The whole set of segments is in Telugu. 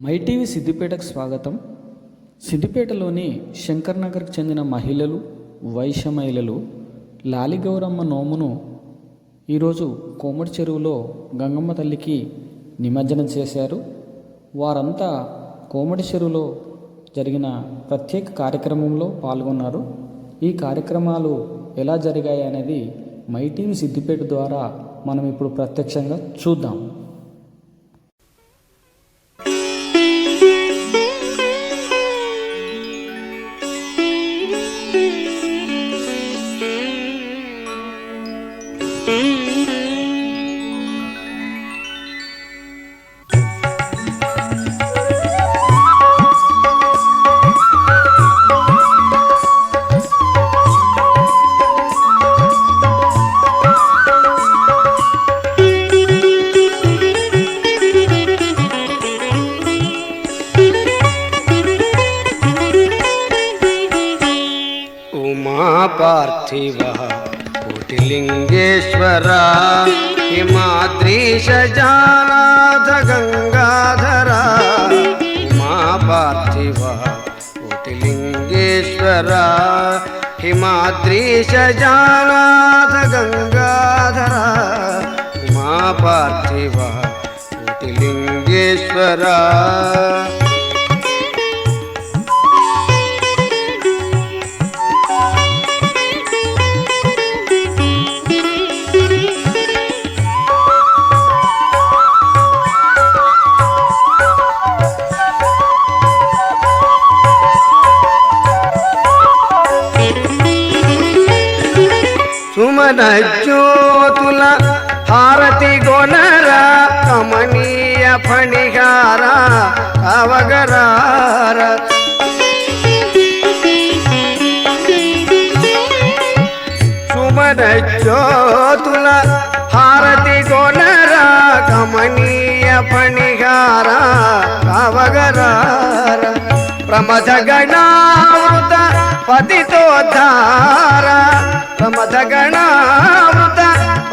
మైటీవీ సిద్దిపేటకు స్వాగతం. సిద్దిపేటలోని శంకర్ నగర్కు చెందిన మహిళలు వైశ్య మహిళలు లాలిగౌరమ్మ నోమును ఈరోజు కోమటి చెరువులో గంగమ్మ తల్లికి నిమజ్జనం చేశారు. వారంతా కోమటి చెరువులో జరిగిన ప్రత్యేక కార్యక్రమంలో పాల్గొన్నారు. ఈ కార్యక్రమాలు ఎలా జరిగాయి అనేది మై టీవీ సిద్దిపేట ద్వారా మనం ఇప్పుడు ప్రత్యక్షంగా చూద్దాం. लिङ्गेश्वरा गंगाधरा गङ्गाधरा पार्थिव पार्थिवा कोटिलिङ्गेश्वरा हिमाद्रीशजानाथ गंगाधरा माँ पार्थिवा कोटिलिङ्गेश्वरा జీవన జ్యోతుల హారతి గొనర కమనీయ ఫణిగార అవగరార. సుమన జ్యోతుల హారతి గొనర కమనీయ ఫణిగార అవగరార. తమ జగణామృత పతితో ధార తమ ప్రమథ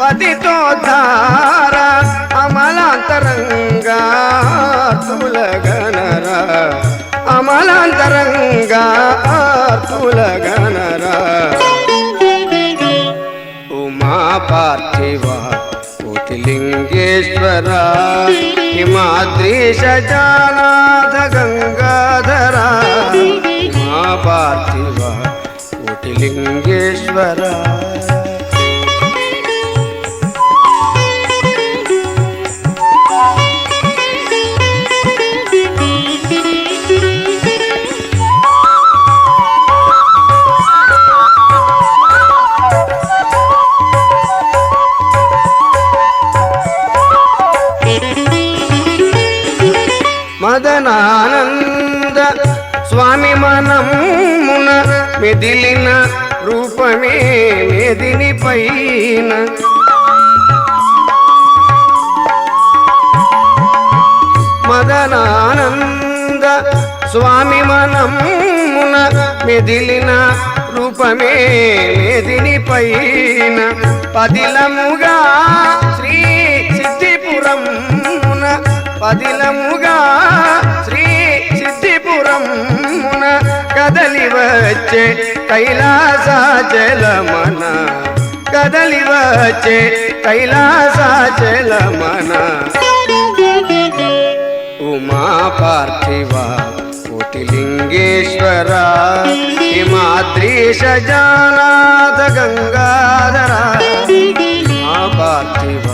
పతితో ధార అమలాంతరంగా తులగనర అమలాంతరంగా తులగనర ఉమా పార్థివ కోటిలింగేశ్వర హిమాద్రీశ జానాథ గంగా పార్థివ కోటిలింగేశ్వర మెదిలిన రూపమే మెదిని పైన. మదనానంద స్వామి మనమున మెదిలిన రూపమే మెదిని పైన. పదిలముగా శ్రీ సిద్ధిపురమున పదిలముగా శ్రీ సిద్ధిపురమున కదలి వచ్చే కైలాసాచలమన కదలి వచ్చే కైలాసాచలమన ఉమా పార్థివా కోటిలింగేశ్వర హిమాద్రీశ జానాథ గంగాధర. ఉమా పార్థివ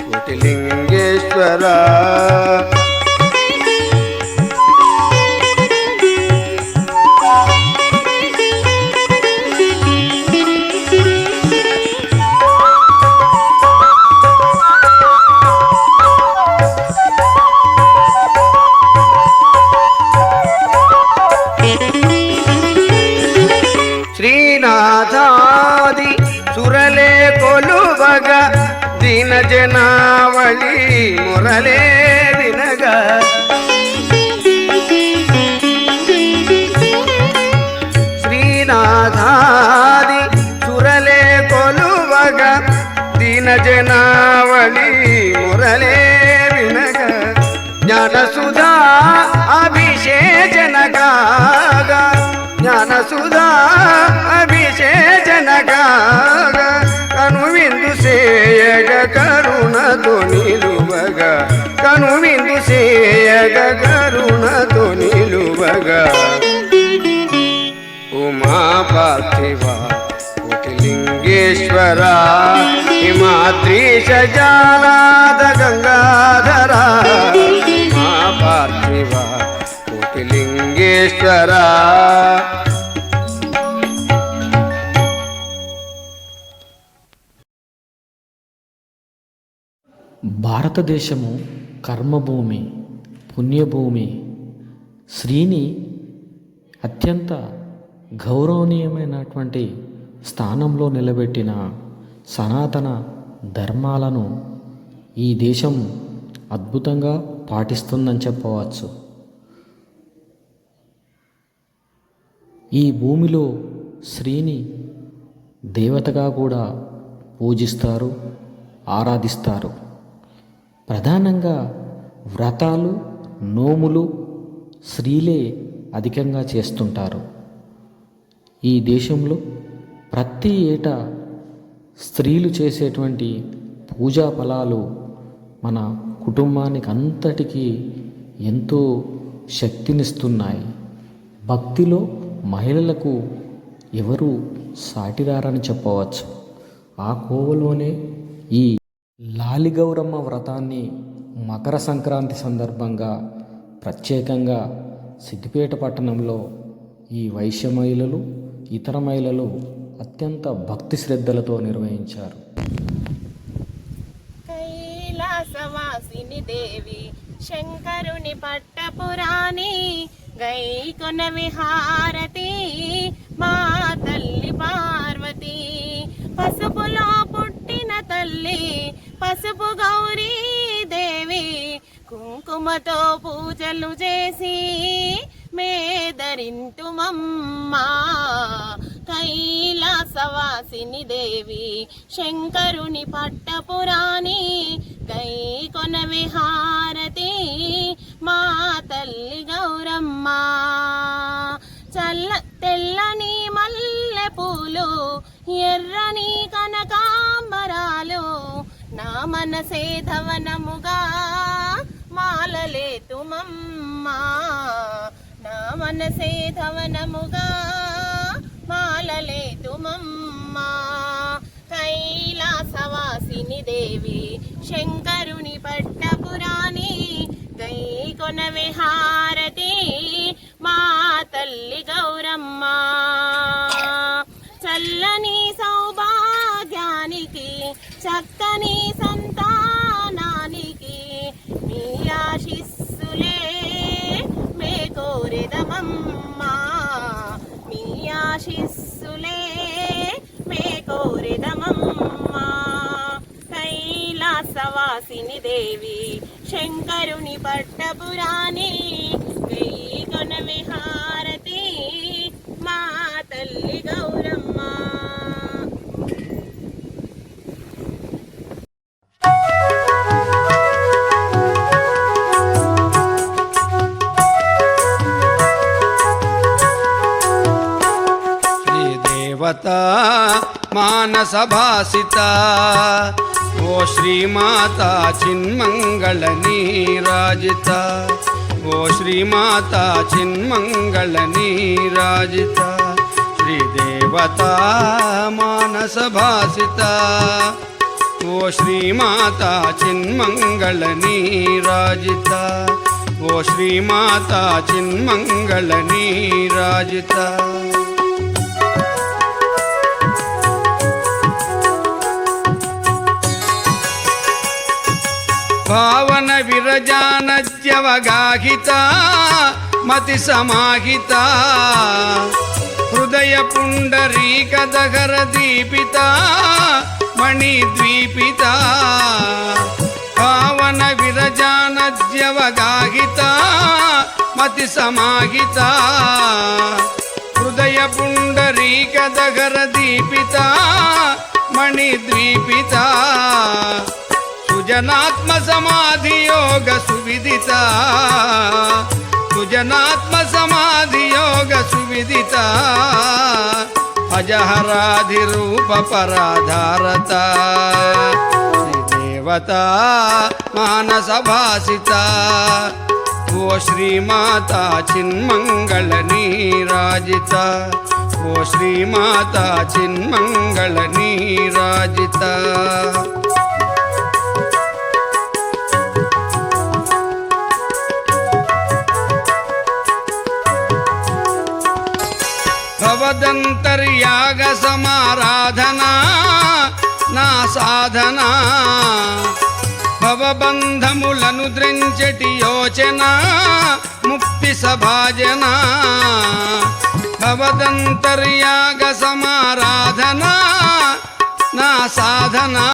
కోటిలింగేశ్వర. జనావళి మురళే వినగ. జ్ఞానసుధా సుధా జ్ఞానసుధా గాగా జ్ఞాన కను విందు సేయగ కరుణతో నిలువగా కను విందు సేయగ కరుణతో నిలువగా ఉమా పార్థివా కోటిలింగేశ్వర హిమాద్రీశ జాలాద గంగాధర మా పార్థివ కోటిలింగేశ్వర. భారతదేశము కర్మభూమి పుణ్యభూమి. శ్రీని అత్యంత గౌరవనీయమైనటువంటి స్థానంలో నిలబెట్టిన సనాతన ధర్మాలను ఈ దేశం అద్భుతంగా పాటిస్తుందని చెప్పవచ్చు. ఈ భూమిలో స్త్రీని దేవతగా కూడా పూజిస్తారు ఆరాధిస్తారు. ప్రధానంగా వ్రతాలు నోములు స్త్రీలే అధికంగా చేస్తుంటారు. ఈ దేశంలో ప్రతి ఏటా స్త్రీలు చేసేటువంటి పూజా ఫలాలు మన కుటుంబానికి అంతటికీ ఎంతో శక్తినిస్తున్నాయి. భక్తిలో మహిళలకు ఎవరు సాటిరారని చెప్పవచ్చు. ఆ కోవలోనే ఈ లాలిగౌరమ్మ వ్రతాన్ని మకర సంక్రాంతి సందర్భంగా ప్రత్యేకంగా సిద్దిపేట పట్టణంలో ఈ వైశ్య మహిళలు ఇతర మహిళలు అత్యంత భక్తి శ్రద్ధలతో నిర్వహించారు. కైలాసవాసిని దేవి శంకరుని పట్టపురాణి గైకొన విహారతి మా తల్లి పార్వతి. పసుపులో పుట్టిన తల్లి పసుపు గౌరీ దేవి కుంకుమతో పూజలు చేసి మేదరింతుమమ్మా. కైలాసవాసిని దేవి శంకరుని పట్టపురాణి కై కొన విహారతి మా తల్లి గౌరమ్మ. చల్ల తెల్లని మల్లె పూలు ఎర్రని కనకాంబరాలు నా మనసే ధవనముగా మాలలేతుమమ్మా నా మనసే ధవనముగా మాలలేతుమమ్మా కైలాసవాసిని దేవి శంకరుని పట్టపురాణి గై కొన విహార కోరెదమమ్మా కైలాసవాసిని దేవి శంకరుని పట్టపురాణి కొన విహారతి మా తల్లి గౌరమ్మ. శ్రీదేవత మానసభాసిత ఓ శ్రీమాత చిన్మంగళ నీరాజిత ఓ శ్రీమాత చిన్మంగళ నీరాజిత శ్రీదేవత మానసభాసిత ఓ శ్రీమాత చిన్మంగళ నీరాజిత ఓ శ్రీమాత చిన్మంగళ నీరాజిత భావన విరజానద్యవగాహిత మతి సమాహిత హృదయ పుండరీక దహర దీపిత మణిద్వీపిత. పావన విరజానద్యవగాహిత మతి సమాహిత హృదయ పుండరీక దహర దీపిత మణిద్వీపిత. సుజనాత్మ సమాధి యోగ సువిదిత. సుజనాత్మ సమాధి యోగ సువిదిత. అజహరాధి రూప పరాధారత శ్రీదేవత మానసభాసిత. ఓ శ్రీమాత చిన్మంగళ నీరాజిత. ఓ శ్రీమాత చిన్మంగళ నీరాజిత. భవదంతర్యాగ సమారాధనా నా సాధన. భవబంధములను ద్రించటి యోచన ముక్తి సభాజన. భవదంతర్యాగ సమారాధనా నా సాధన.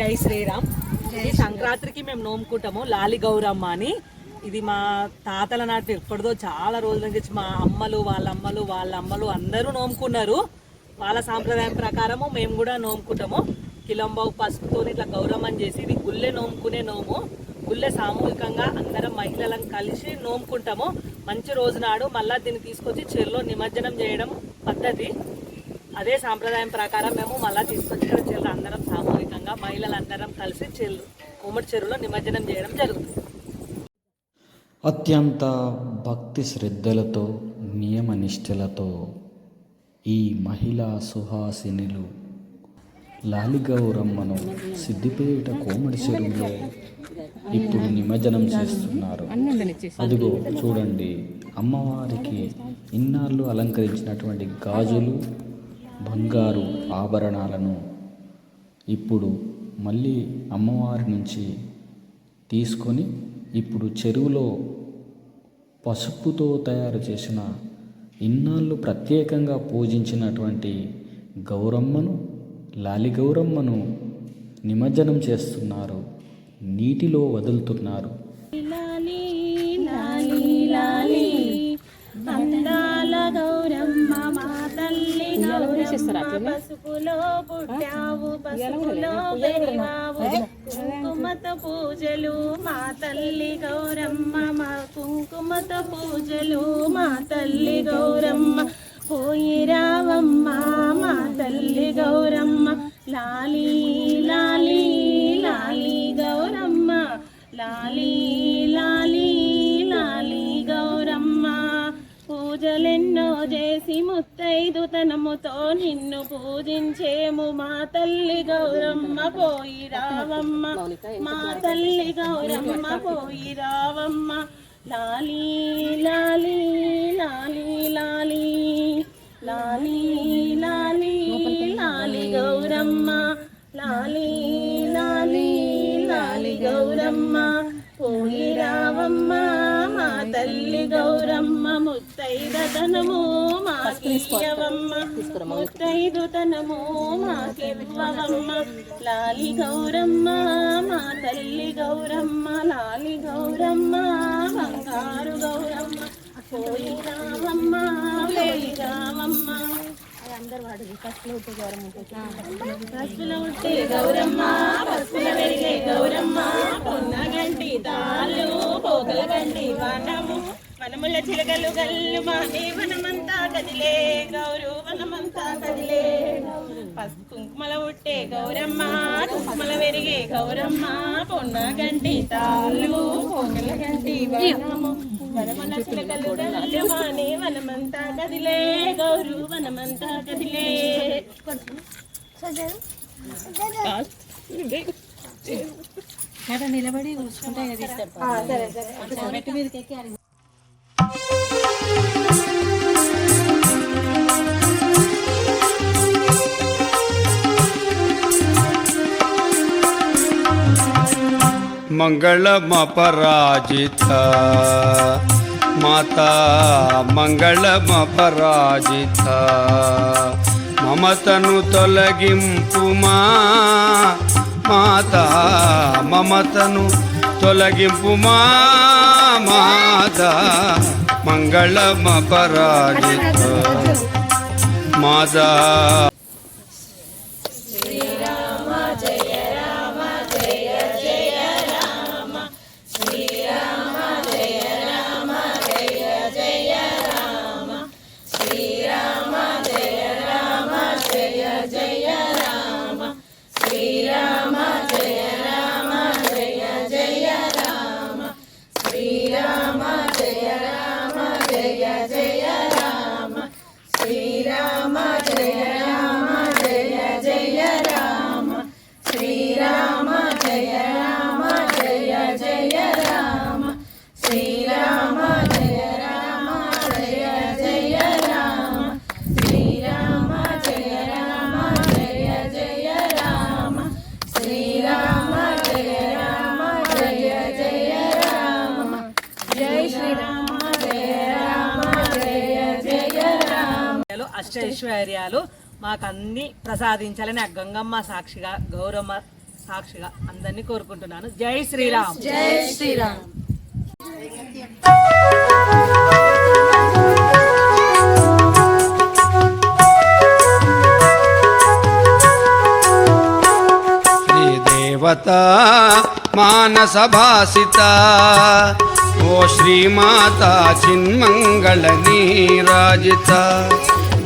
జై శ్రీరామ్. ఈ సంక్రాంతికి మేము నోముకుంటాము. లాలి గౌరమ్మ అని. ఇది మా తాతల నాటి ఎప్పటిదో చాలా రోజుల నుంచి మా అమ్మలు వాళ్ళ అమ్మలు వాళ్ళ అమ్మలు అందరూ నోముకున్నారు. వాళ్ళ సాంప్రదాయం ప్రకారము మేము కూడా నోముకుంటాము. కిలంబావు పసుపుతో ఇట్లా గౌరవం చేసి ఇది గుళ్ళె నోముకునే నోము. గుళ్ళె సామూహికంగా అందరం మహిళలను కలిసి నోముకుంటాము. మంచి రోజు నాడు మళ్ళా దీన్ని తీసుకొచ్చి చెరులో నిమజ్జనం చేయడం పద్ధతి. అదే సాంప్రదాయం ప్రకారం మేము మళ్ళా తీసుకొచ్చి ఇక్కడ చెరువు అందరం సామూహికంగా మహిళలందరం కలిసి చెల్లు ఉమ్మడి చెరువులో నిమజ్జనం చేయడం జరుగుతుంది. అత్యంత భక్తి శ్రద్ధలతో నియమ నిష్ఠలతో ఈ మహిళా సుహాసినులు లాలిగౌరమ్మను సిద్దిపేట కోమడి చెరువులో ఇప్పుడు నిమజ్జనం చేస్తున్నారు. అదిగో చూడండి అమ్మవారికి ఇన్నాళ్ళు అలంకరించినటువంటి గాజులు బంగారు ఆభరణాలను ఇప్పుడు మళ్ళీ అమ్మవారి నుంచి తీసుకొని ఇప్పుడు చెరువులో పసుపుతో తయారు చేసిన ఇన్నాళ్ళు ప్రత్యేకంగా పూజించినటువంటి గౌరమ్మను లాలి గౌరమ్మను నిమజ్జనం చేస్తున్నారు. నీటిలో వదులుతున్నారు. లాలి లాలి లాలి గౌరమ్మ కుంకుమత పూజలు మా తల్లి గౌరమ్మ మా కుంకుమత పూజలు మా తల్లి గౌరమ్మ. పోయి రావమ్మ మా తల్లి గౌరమ్మ. లాలి లాలి లాలి గౌరమ్మ. లాలి లాలి పూజలెన్నో చేసి ముత్తైదుతనముతో నిన్ను పూజించేము. మా తల్లి గౌరమ్మ పోయి రావమ్మ. మా తల్లి గౌరమ్మ పోయి రావమ్మ. లాలీ లాలి లాలి లాలి లాలి లాలి. ముత్తైదతనము మాకియవమ్మ ముత్తైదుతనము మాకివ్వవమ్మ లాలి గౌరమ్మ మా తల్లి గౌరమ్మ లాలి గౌరమ్మ బంగారు గౌరమ్మ. పోయి రావమ్మ వేయి రావమ్మ. అందరు వాడు పసుపులో ఉంటే గౌరమ్మ పసుపులో ఉంటే గౌరమ్మ. పసుపుల వెలిగే గౌరమ్మ పొన్నగంటి తాళ్ళు పోగల గంటి వనము వనముల చిలకలు గల్లు మానే వనమంతా కదిలే గౌరు వనమంతా కదిలే. పసుపు కుంకుమల ఉట్టే గౌరమ్మ కుంకుమల వెరిగే గౌరమ్మ పొన్నగంటి తాళ్ళు పోగల గంటి వనము. వనముల చిలకలు గల్లు మానే వనమంతా కదిలే గౌరు వనమంతా కదిలే. నిలబడి కూర్చుంటే మెట్టు మీదకి ఎక్కి ఆడి మంగళమపరాజిత మాతా మంగళమపరాజిత మమతను తొలగింపుమా మాతా మమతను తొలగింపుమా మాతా మంగళమపరాజిత మాతా అష్టైశ్వర్యాలు మాకు అన్ని ప్రసాదించాలని ఆ గంగమ్మ సాక్షిగా గౌరమ్మ సాక్షిగా అందరినీ కోరుకుంటున్నాను. జై శ్రీరామ్. జై శ్రీరామ్. శ్రీదేవత మానస భాసిత ఓ శ్రీమాత చిన్మంగళ నీరాజిత.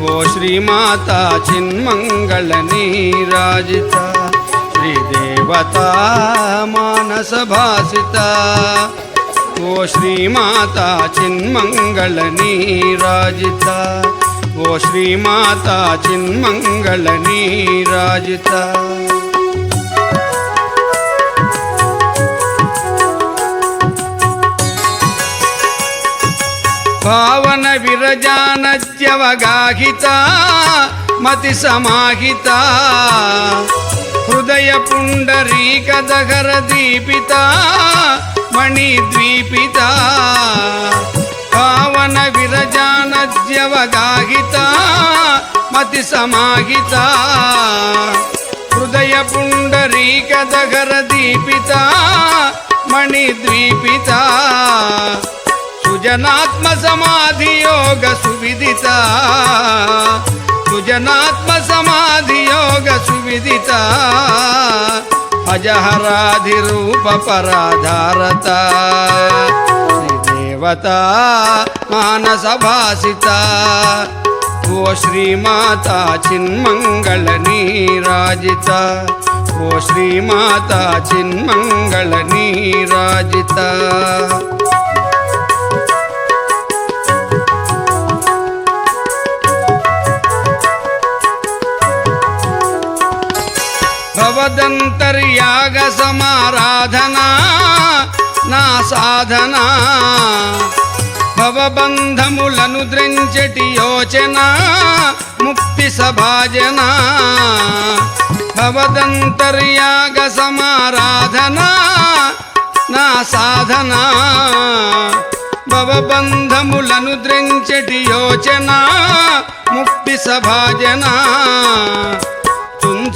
ఓ శ్రీమాత చిన్మంగళ నీరాజిత శ్రీదేవత మానస భాసిత ఓ శ్రీమాత చిన్మంగళ నీరాజిత ఓ శ్రీమాత చిన్మంగళ నీరాజిత. భావన విరజానత్యవగాహిత మతి సమాహిత. హృదయ పుండరీక దగర దీపిత మణిద్వీపిత భావన విరజానత్యవగాహిత మతి సమాహిత. హృదయ పుండరీక దగర దీపిత మణిద్వీపిత సుజనాత్మ సమాధి యోగ సువిదిత. సుజనాత్మ సమాధి యోగ సువిదిత. అజహరాధి రూప పరాధారత. దేవత మానస భాసిత ఓ శ్రీమాత చిన్మంగళ నీరాజిత. ఓ శ్రీమాత చిన్మంగళ నీరాజిత. భవదంతర్యాగ సమారాధనా నా సాధన భవబంధములను ద్రించటి యోచన ముక్తి సభాజన భవదంతర్యాగ సమారాధనా నా సాధన భవబంధములను ద్రించటి యోచన ముక్తి సభాజనా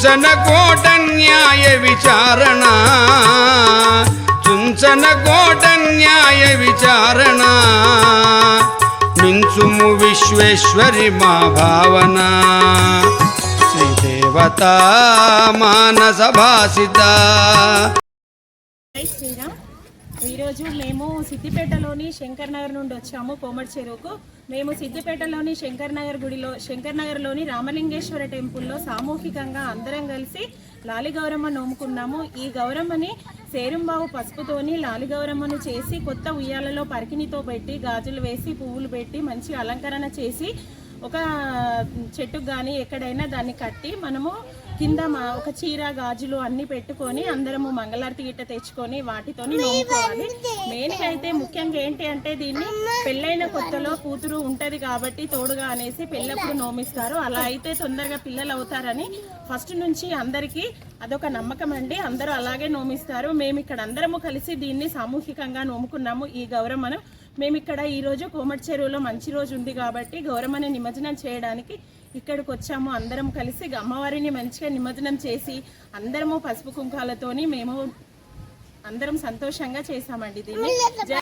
చుంచన కోట న్యాయ విచారణ. చుంచన కోట న్యాయ విచారణ. మించుము విశ్వేశ్వరి మా భావన. శ్రీదేవత మానస భాసిత. జై శ్రీరామ్. ఈరోజు మేము సిద్దిపేటలోని శంకర్ నగర్ నుండి వచ్చాము కోమటి చెరువుకు. మేము సిద్దిపేటలోని శంకర్ నగర్ గుడిలో శంకర్ నగర్లోని రామలింగేశ్వర టెంపుల్లో సామూహికంగా అందరం కలిసి లాలి గౌరమ్మ నోముకున్నాము. ఈ గౌరమ్మని సేరుంబావు పసుపుతోని లాలి గౌరమ్మను చేసి కొత్త ఉయ్యాలలో పరికినితో పెట్టి గాజులు వేసి పువ్వులు పెట్టి మంచి అలంకరణ చేసి ఒక చెట్టుకు కానీ ఎక్కడైనా దాన్ని కట్టి మనము కింద మా- ఒక చీర గాజులు అన్ని పెట్టుకొని అందరము మంగళారతి గిట్ట తెచ్చుకొని వాటితోని నోముకోవాలి. మెయిన్గా అయితే ముఖ్యంగా ఏంటి అంటే దీన్ని పెళ్ళైన కొత్తలో కూతురు ఉంటది కాబట్టి తోడుగా అనేసి పెళ్ళప్పుడు నోమిస్తారు. అలా అయితే తొందరగా పిల్లలు అవుతారని ఫస్ట్ నుంచి అందరికీ అదొక నమ్మకం అండి. అందరూ అలాగే నోమిస్తారు. మేము ఇక్కడ అందరము కలిసి దీన్ని సామూహికంగా నోముకున్నాము. ఈ గౌరమ్మను. మేము ఇక్కడ ఈ రోజు కోమటి చెరువులో మంచి రోజు ఉంది కాబట్టి గౌరమ్మని నిమజ్జనం చేయడానికి ఇక్కడికి వచ్చాము. అందరం కలిసి అమ్మవారిని మంచిగా నిమజ్జనం చేసి అందరము పసుపు కుంకాలతోని మేము అందరం సంతోషంగా చేశామండి దీన్ని.